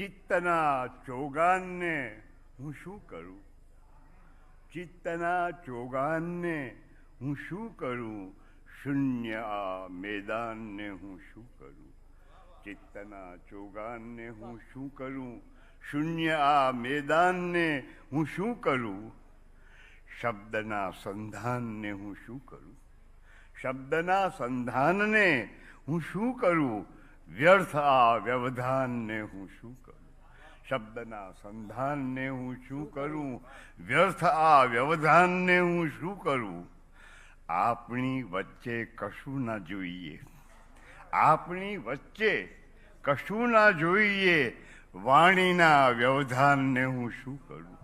ચિત્તના ચોગાનને હું શું કરું ચિત્તના ચોગાનને હું શું કરું શૂન્ય આ મેદાનને હું શું કરું ચિત્તના ચોગાનને હું શું કરું શૂન્ય આ મેદાનને હું શું કરું શબ્દના સંધાનને હું શું કરું શબ્દના સંધાનને હું શું કરું વ્યર્થ આ વ્યવધાનને હું શું કરું? શબ્દના સંધાનને હું શું કરું? વ્યર્થ આ વ્યવધાનને હું શું કરું? આપણી વચ્ચે કશું ના જોઈએ. આપણી વચ્ચે કશું ના જોઈએ. વાણીના વ્યવધાનને હું શું કરું?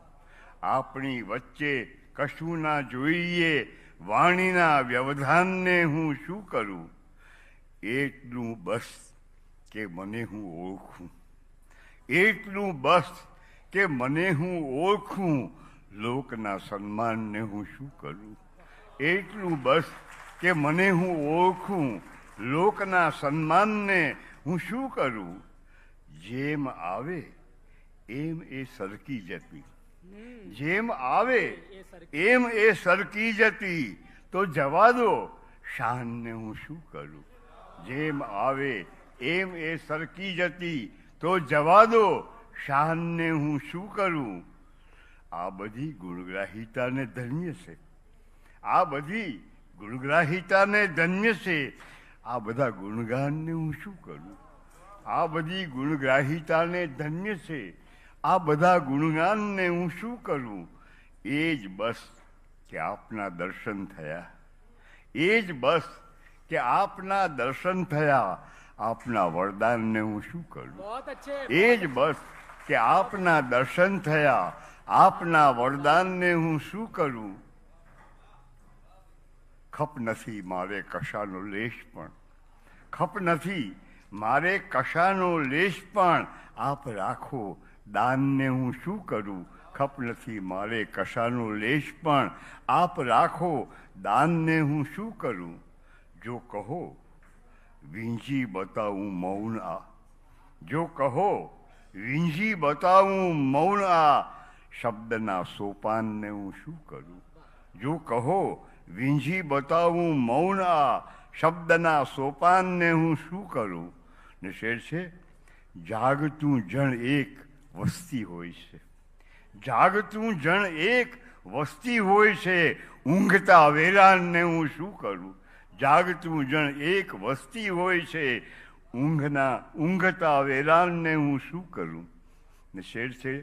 આપણી વચ્ચે કશું ના જોઈએ. વાણીના વ્યવધાનને હું શું કરું? એટલું બસ કે મને હું ઓળખું? એટલું બસ કે મને હું ઓળખું. લોકના સન્માનને હું શું કરું? એટલું બસ કે મને હું ઓળખું. લોકના સન્માનને હું શું કરું? જેમ આવે એમ એ સરકી જતી. જેમ આવે એમ એ સરકી જતી. તો જવા દો. શાનને હું શું કરું? જેમ આવે એમ એ સરકી જતી તો જવા દો શાનને હું શું કરું આ બધી ગુણગ્રાહિતાને ધન્ય છે આ બધી ગુણગ્રાહિતાને ધન્ય છે આ બધા ગુણગાનને હું શું કરું આ બધી ગુણગ્રાહિતાને ધન્ય છે આ બધા ગુણગાનને હું શું કરું એ જ બસ કે આપના દર્શન થયા એ જ બસ કે આપના દર્શન થયા આપના વરદાનને હું શું કરું? એ જ બસ કે આપના દર્શન થયા. આપના વરદાનને હું શું કરું? ખપ નથી મારે કશાનો લેશ પણ. ખપ નથી મારે કશાનો લેશ પણ. આપ રાખો દાનને હું શું કરું? ખપ નથી મારે કશાનો લેશ પણ. આપ રાખો દાનને હું શું કરું? જો કહો વીંજી બતાવું મૌન આ. જો કહો, વીંજી બતાવું મૌન આ શબ્દના સોપાનને હું શું કરું? જો કહો, વીંજી બતાવું મૌન આ શબ્દના સોપાનને હું શું કરું? ને શેર છે, જાગતું જણ એક વસ્તી હોય છે. જાગતું જણ એક વસ્તી હોય છે, ઊંઘતા વેરાનને હું શું કરું? જાગતું જણ એક વસ્તી હોય છે ઊંઘના ઊંઘતા વેરાનને હું શું કરું? ને શેર છે?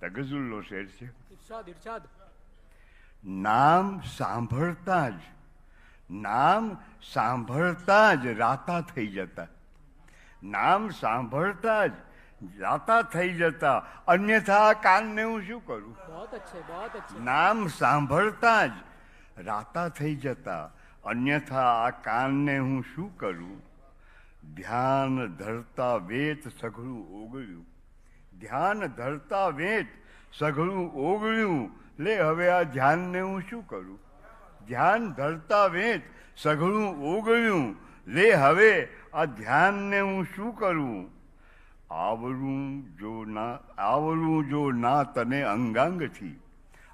તગઝુલનો શેર છે? નામ સાંભળતા જ નામ સાંભળતા જ રાતા થઈ જતા. નામ સાંભળતા જ રાતા થઈ જતા. અન્યથા કાનને હું શું કરું? નામ સાંભળતા જ રાતા થઈ જતા. અન્યથા આ કાનને હું શું કરું? ધ્યાન ધરતા વેત સઘળું ઓગળ્યું. ધ્યાન ધરતા વેત સઘળું ઓગળ્યું. લે, હવે આ ધ્યાનને હું શું કરું? ધ્યાન ધરતા વેત સઘળું ઓગળ્યું. લે, હવે આ ધ્યાનને હું શું કરું? આવરું જો ના, આવરું જો ના તને અંગાંગથી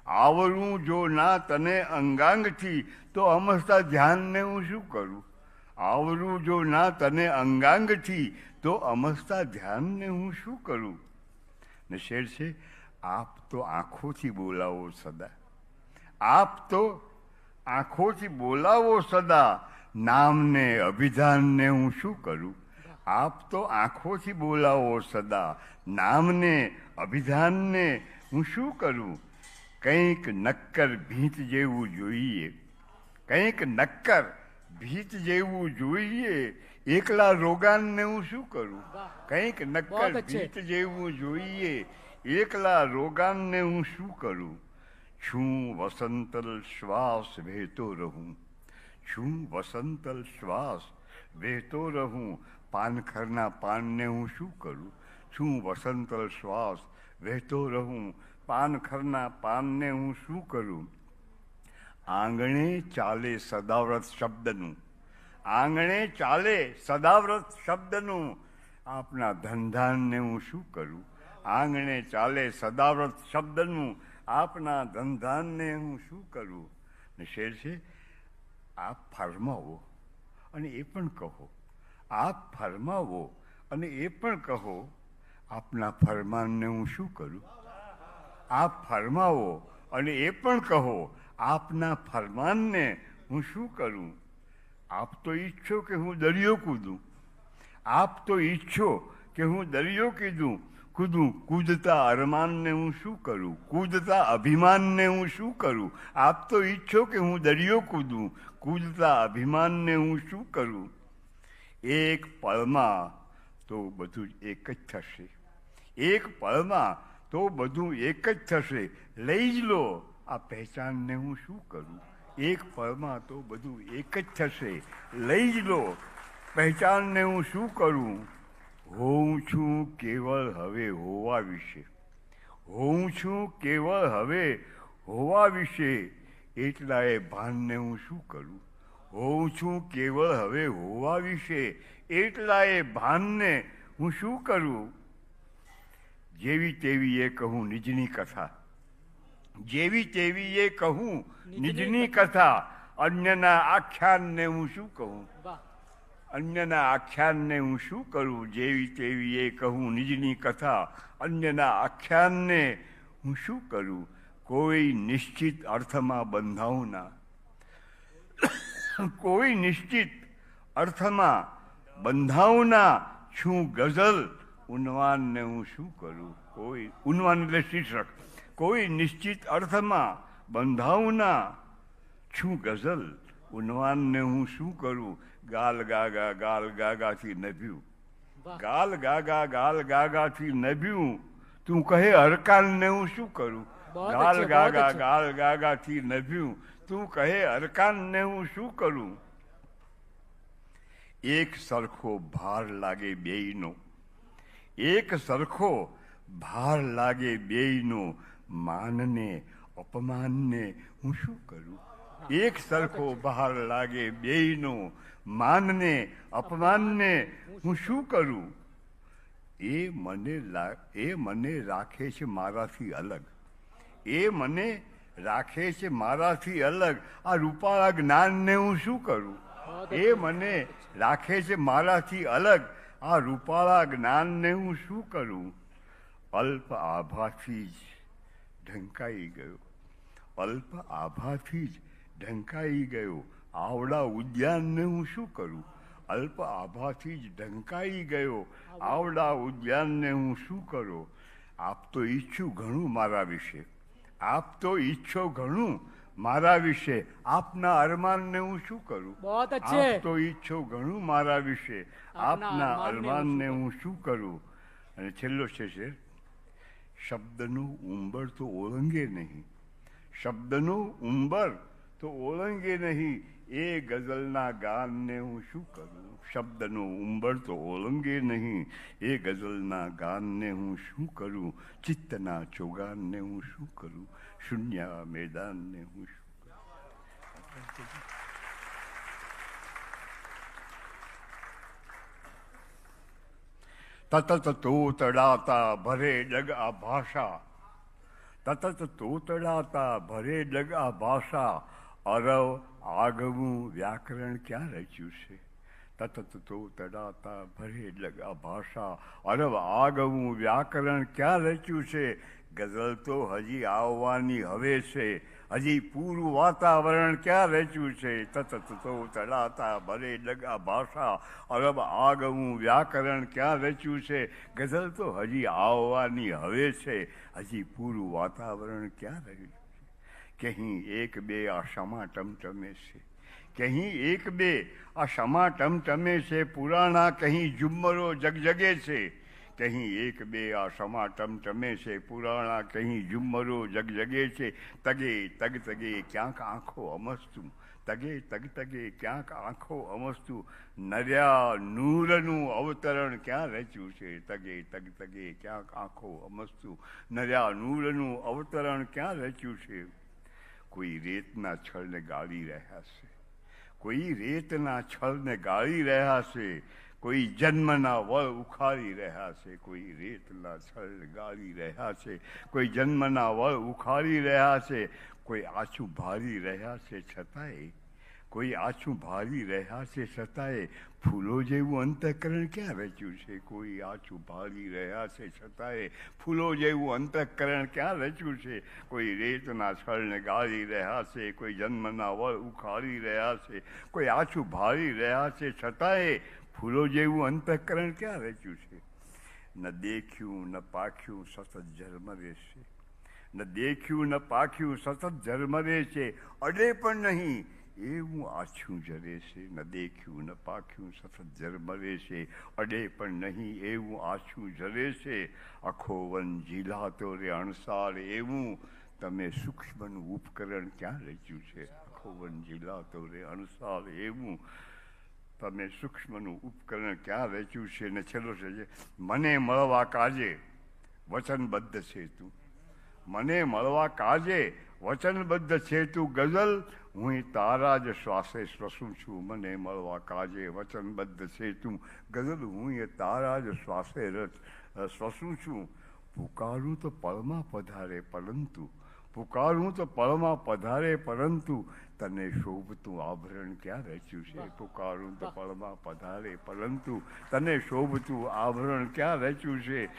આવરું જો ના તને અંગાંગથી, તો અમસ્તા ધ્યાનને હું શું કરું? આવરું જો ના તને અંગાંગથી, તો અમસ્તા ધ્યાનને હું શું કરું? ને શેર છે આપ તો આંખોથી બોલાવો સદા. આપ તો આંખોથી બોલાવો સદા. નામને, અભિધાનને હું શું કરું? આપ તો આંખોથી બોલાવો સદા. નામને, અભિધાનને હું શું કરું? કંઈક નક્કર ભીત જેવું જોઈએ. કંઈક નક્કર ભીત જેવું જોઈએ. એકલા રોગાનને હું શું કરું? કંઈક નક્કર ભીત જેવું જોઈએ. એકલા રોગાનને હું શું કરું? છું વસંતલ શ્વાસ વહેતો રહું. છું વસંતલ શ્વાસ વહેતો રહું. પાનખરના પાનને હું શું કરું? છું વસંતલ શ્વાસ વહેતો રહું. પાનખરના પાનને હું શું કરું? આંગણે ચાલે સદાવ્રત શબ્દનું. આંગણે ચાલે સદાવ્રત શબ્દનું. આપના ધંધાને હું શું કરું? આંગણે ચાલે સદાવ્રત શબ્દનું. આપના ધંધાને હું શું કરું? ને શેર છે, આપ ફરમાવો અને એ પણ કહો. આપ ફરમાવો અને એ પણ કહો. આપના ફરમાનને હું શું કરું? આપ ફરમાવો અને એ પણ કહો, આપના ફરમાનને હું શું કરું? આપ તો ઈચ્છો કે હું દરિયો કૂદું. આપ તો ઈચ્છો કે હું દરિયો કીધું. કૂદું, કૂદતા અરમાનને હું શું કરું? કૂદતા અભિમાનને હું શું કરું? આપ તો ઈચ્છો કે હું દરિયો કૂદું. કૂદતા અભિમાનને હું શું કરું? એક પળમાં તો બધું જ એક જ થશે. એક પળમાં તો બધું એક જ થશે. લઈ જ લો. આ પહેચાનને હું શું કરું? એક પળમાં તો બધું એક જ થશે. લઈ જ લો. પહેચાનને હું શું કરું? હોઉં છું કેવળ હવે હોવા વિશે. હોઉં છું કેવળ હવે હોવા વિશે. એટલા એ ભાનને હું શું કરું? હોઉં છું કેવળ હવે હોવા વિશે. એટલા એ ભાનને હું શું કરું? જેવી તેવી એ કહું નિજની કથા જેવી તેવી એ કહું નિજની કથા અન્યના આખ્યાનને હું શું કહું વાહ અન્યના આખ્યાનને હું શું કરું જેવી તેવી એ કહું નિજની કથા અન્યના આખ્યાનને હું શું કરું કોઈ નિશ્ચિત અર્થમાં બંધાવું ના કોઈ નિશ્ચિત અર્થમાં બંધાવું ના છું ગઝલ ઉન્વાનને હું શું કરું કોઈ ઉન્વાન એટલે શીર્ષક કોઈ નિશ્ચિત અર્થમાં બંધાવું ના છું ગઝલ ઉન્વાનને હું શું કરું ગાલ ગાગા ગાલ ગાગાથી નભ્યું વાહ ગાલ ગાગા ગાલ ગાગાથી નભ્યું તું કહે હરકાનને હું શું કરું બહોત ગાલ અચ્છે, બહોત ગાગા અચ્છે. ગાલ ગાગાથી નભ્યું તું કહે હરકાનને હું શું કરું એક સરખો ભાર લાગે બેયનો એક સરખો ભાર લાગે બેયનો માનને, અપમાનને. હું શું કરું? એક સરખો ભાર લાગે બેયનો માનને, અપમાનને. હું શું કરું? એ મને એ મને રાખે છે મારાથી અલગ. એ મને રાખે છે મારાથી અલગ. આ રૂપાળા જ્ઞાનને હું શું કરું? એ મને રાખે છે મારાથી અલગ. આ રૂપાળા જ્ઞાનને હું શું કરું? અલ્પ આભાથી જ ઢંકાઈ ગયો. અલ્પ આભાથી જ ઢંકાઈ ગયો. આવડા ઉદ્યાનને હું શું કરું? અલ્પ આભાથી જ ઢંકાઈ ગયો. આવડા ઉદ્યાનને હું શું કરું? આપ તો ઈચ્છું ઘણું મારા વિશે. આપ તો ઈચ્છો ઘણું. મારા વિશે આપના અરમાનને હું શું કરું? બહોત અચ્છે. આપ તો ઈચ્છો ઘણું મારા વિશે. આપના અરમાનને હું શું કરું? અને છેલ્લો છે શેર શબ્દનું ઉંબર તો ઓળંગે નહીં. શબ્દનું ઉંબર તો ઓળંગે નહીં. એ ગઝલના ગાનને હું શું કરું શબ્દનું ઉંબર તો ઓળંગે નહીં એ ગઝલના ગાનને હું શું કરું ચિત્તના ચોગાનને હું શું કરું શૂન્ય મેદાનને હું શું કરું તતત તોતડાતા ભરે જગ આ ભાષા તતત તોતડાતા ભરે જગ આ ભાષા અરવ, આગવું, વ્યાકરણ ક્યાં રચ્યું છે? તતત તડાતા ભરે લગા ભાષા. અરવ, આગવું, વ્યાકરણ ક્યાં રચ્યું છે? ગઝલ તો હજી આવવાની હવે છે. હજી પૂરું વાતાવરણ ક્યાં રચ્યું છે? તતત તડાતા ભરે લગા ભાષા. અરબ આગવું, વ્યાકરણ ક્યાં રચ્યું છે? ગઝલ તો હજી આવવાની હવે છે. હજી પૂરું વાતાવરણ ક્યાં રહ્યું? કહી એક બે આ સમા ટમટમે છે. કહી એક બે આ સમા ટમટમે છે, પુરાણા કહી ઝુમ્મરો જગજગે છે. કહી એક બે આ સમા ટમટમે છે, પુરાણા કહી ઝુમ્મરો જગજગે છે. તગે તગ તગે ક્યાંક આંખો અમસ્તું, તગે તગ તગે ક્યાંક આંખો અમસ્તુ. નર્યા નૂરનું અવતરણ ક્યાં રચ્યું છે? તગે તગ તગે ક્યાંક આંખો અમસ્તુ. નર્યા નૂરનું અવતરણ ક્યાં રચ્યું છે? કોઈ રેતના છળને ગાળી રહ્યા છે. કોઈ રેતના છળને ગાળી રહ્યા છે. કોઈ જન્મના વળ ઉખાડી રહ્યા છે. કોઈ રેતના છળ ગાળી રહ્યા છે. કોઈ જન્મના વળ ઉખાડી રહ્યા છે. કોઈ આછું ભારી રહ્યા છે. છતાંય કોઈ આછું ભારી રહ્યા છે છતાંય ફૂલો જેવું અંતઃકરણ ક્યાં રચ્યું છે? કોઈ આછું ભારી રહ્યા છે છતાંય ફૂલો જેવું અંતઃકરણ ક્યાં રચ્યું છે? કોઈ રેતના છળને ગાળી રહ્યા છે કોઈ જન્મના વળ ઉખાડી રહ્યા છે કોઈ આછું ભારી રહ્યા છે છતાંય ફૂલો જેવું અંતઃકરણ ક્યાં રચ્યું છે? ન દેખ્યું, ન પાખ્યું સતત ઝરમરે છે. ન દેખ્યું, ન પાખ્યું સતત ઝરમરે છે. અડે પણ નહીં. એવું આછું જરે છે, ન દેખ્યું, ન પાખ્યું સતત જરમરે છે, અડે પણ નહીં એવું આછું જરે છે. આખો વન ઝીલાતો રે અણસાર એવું. તમે સૂક્ષ્મનું ઉપકરણ ક્યાં રચ્યું છે? આખો વન ઝીલાતો રે અણસાર એવું. તમે સૂક્ષ્મનું ઉપકરણ ક્યાં રચ્યું છે? ને છેલ્લો છે મને મળવા કાજે. વચનબદ્ધ છે તું. મને મળવા કાજે. વચનબદ્ધ છે તું ગઝલ. હું તારા જ શ્વાસે શ્વસું છું. મને મળવા કાજે વચનબદ્ધ છે તું. ગઝલ હું એ તારા જ શ્વાસે રચ શ્વસું છું. પુકારું તો પળમાં પધારે પરંતુ પુકારું તો પળમાં પધારે પરંતુ તને શોભતું આભરણ ક્યાં રચ્યું છે? પુકારું તો પળમાં પધારે પરંતુ તને શોભતું આભરણ ક્યાં રચ્યું છે?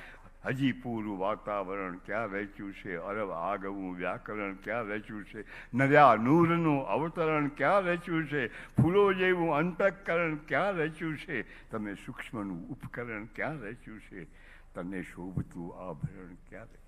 હજી પૂરું વાતાવરણ ક્યાં વહેંચ્યું છે? અરબ આગવું વ્યાકરણ ક્યાં રચ્યું છે? નર્યા નૂરનું અવતરણ ક્યાં રચ્યું છે? ફૂલો જેવું અંતઃકરણ ક્યાં રચ્યું છે? તમે સૂક્ષ્મનું ઉપકરણ ક્યાં રચ્યું છે? તને શોભતું આભરણ ક્યાં